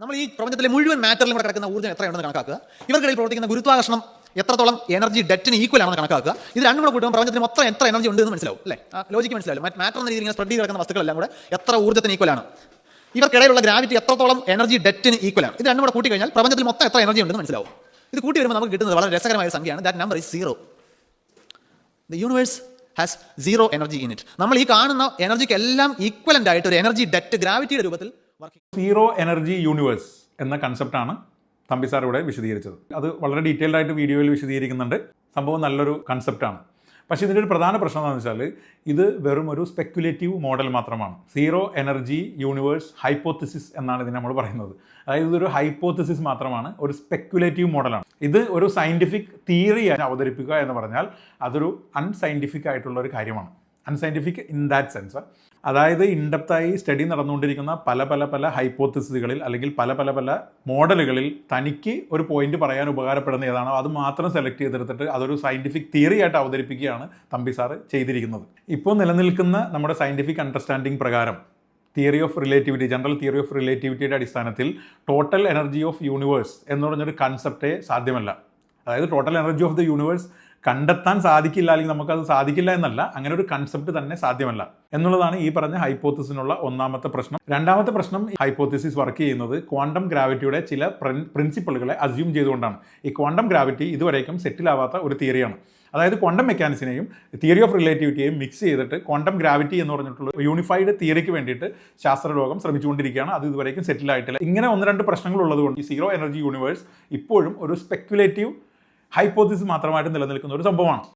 നമ്മൾ ഈ പ്രപഞ്ചത്തിലെ മുഴുവൻ മാറ്ററിലും കൂടെ കിടക്കുന്ന ഊർജം എത്രയുണ്ടെന്ന് കണക്കാക്കുക. ഇവർക്കിടയിൽ പ്രവർത്തിക്കുന്ന ഗുരുത്വാകർഷണം എത്രത്തോളം എനർജി ഡെറ്റിന് ഈക്വൽ ആണെന്ന് കണക്കാക്കുക. ഇത് രണ്ടും കൂടെ കൂട്ടുമ്പോൾ പ്രപഞ്ചത്തിന് മൊത്തം എത്ര എനർജി ഉണ്ടെന്ന് മനസ്സിലാവും അല്ലേ? ലോജിക്ക് മനസ്സിലാവും മാറ്റർ എന്ന രീതിയിൽ സ്പ്രെഡ് ചെയ്ത് കിടക്കുന്ന വസ്തുക്കളെല്ലാം കൂടെ എത്ര ഊർജത്തിന് ഈക്വൽ ആണ്. ഇവർക്കിടയിലുള്ള ഗ്രാവിറ്റി എത്രത്തോളം എനർജി ഡെറ്റിന് ഈക്വൽ ആണ്. ഇത് രണ്ടും കൂടെ കൂട്ടി കഴിഞ്ഞാൽ പ്രപഞ്ചത്തിൽ മൊത്തം എത്ര എനർജി ഉണ്ടെന്ന് മനസ്സിലാവും. ഇത് കൂട്ടി വരുമ്പോൾ നമുക്ക് കിട്ടുന്നത് വളരെ രസകരമായ സംഖ്യയാണ്. That number is zero the universe has zero energy in it നമ്മൾ ഈ കാണുന്ന എനർജിക്ക് എല്ലാം ഈക്വലന്റ് ആയിട്ട് ഒരു എനർജി ഡെറ്റ് ഗ്രാവിറ്റിയുടെ രൂപത്തിൽ സീറോ എനർജി യൂണിവേഴ്സ് എന്ന കൺസെപ്റ്റാണ് തമ്പി സാർ ഇവിടെ വിശദീകരിച്ചത്. അത് വളരെ ഡീറ്റെയിൽഡ് ആയിട്ട് വീഡിയോയിൽ വിശദീകരിക്കുന്നുണ്ട്. സംഭവം നല്ലൊരു കൺസെപ്റ്റാണ്. പക്ഷേ ഇതിന്റെ ഒരു പ്രധാന പ്രശ്നം എന്താണെന്ന് വെച്ചാൽ ഇത് വെറും ഒരു സ്പെക്കുലേറ്റീവ് മോഡൽ മാത്രമാണ്. സീറോ എനർജി യൂണിവേഴ്സ് ഹൈപ്പോത്തിസിസ് എന്നാണ് ഇതിനെ നമ്മൾ പറയുന്നത്. അതായത് ഇതൊരു ഹൈപ്പോത്തിസിസ് മാത്രമാണ് ഒരു സ്പെക്കുലേറ്റീവ് മോഡലാണ് ഇത് ഒരു സയന്റിഫിക് തിയറി അവതരിപ്പിക്കുക എന്ന് പറഞ്ഞാൽ അതൊരു അൺസയന്റിഫിക് ആയിട്ടുള്ള ഒരു കാര്യമാണ്. അൺസയന്റിഫിക് ഇൻ ദാറ്റ് സെൻസ് അതായത് ഇൻഡെപ്തായി സ്റ്റഡി നടന്നുകൊണ്ടിരിക്കുന്ന പല പല പല ഹൈപ്പോത്തിസുകളിൽ അല്ലെങ്കിൽ പല പല പല മോഡലുകളിൽ തനിക്ക് ഒരു പോയിന്റ് പറയാൻ ഉപകാരപ്പെടുന്ന ഏതാണോ അത് മാത്രം സെലക്ട് ചെയ്തെടുത്തിട്ട് അതൊരു സയന്റിഫിക് തിയറി ആയിട്ട് അവതരിപ്പിക്കുകയാണ് തമ്പി സാറ് ചെയ്തിരിക്കുന്നത്. ഇപ്പോൾ നിലനിൽക്കുന്ന നമ്മുടെ സയന്റിഫിക് അണ്ടർസ്റ്റാൻഡിംഗ് പ്രകാരം theory of relativity general theory of റിലേറ്റിവിറ്റിയുടെ അടിസ്ഥാനത്തിൽ ടോട്ടൽ എനർജി ഓഫ് യൂണിവേഴ്സ് എന്ന് പറഞ്ഞൊരു കൺസെപ്റ്റേ സാധ്യമല്ല. അതായത് total energy of the universe കണ്ടെത്താൻ സാധിക്കില്ല അല്ലെങ്കിൽ നമുക്കത് സാധിക്കില്ല എന്നല്ല അങ്ങനെ ഒരു കൺസെപ്റ്റ് തന്നെ സാധ്യമല്ല. എന്നുള്ളതാണ് ഈ പറഞ്ഞ ഹൈപ്പോത്തിസിനുള്ള ഒന്നാമത്തെ പ്രശ്നം. രണ്ടാമത്തെ പ്രശ്നം ഹൈപ്പോത്തിസിസ് വർക്ക് ചെയ്യുന്നത് ക്വാണ്ടം ഗ്രാവിറ്റിയുടെ ചില പ്രിൻസിപ്പിളുകളെ അസ്യൂം ചെയ്തുകൊണ്ടാണ്. ഈ ക്വാണ്ടം ഗ്രാവിറ്റി ഇതുവരേക്കും സെറ്റിൽ ആവാത്ത ഒരു തിയറിയാണ് അതായത് ക്വാണ്ടം മെക്കാനിക്സിനെയും തിയറി ഓഫ് റിലേറ്റിവിറ്റിയെയും മിക്സ് ചെയ്തിട്ട് ക്വാണ്ടം ഗ്രാവിറ്റി എന്ന് പറഞ്ഞിട്ടുള്ള യൂണിഫൈഡ് തിയറിക്ക് വേണ്ടിയിട്ട് ശാസ്ത്രലോകം ശ്രമിച്ചുകൊണ്ടിരിക്കുകയാണ്. അത് ഇതുവരേക്കും സെറ്റിൽ ആയിട്ടില്ല. ഇങ്ങനെ ഒന്ന് രണ്ട് പ്രശ്നങ്ങൾ ഉള്ളതുകൊണ്ട് ഈ സീറോ എനർജി യൂണിവേഴ്സ് ഇപ്പോഴും ഒരു സ്പെക്കുലേറ്റീവ് ഹൈപ്പോത്തിസ് മാത്രമായിട്ട് നിലനിൽക്കുന്ന ഒരു സംഭവമാണ്.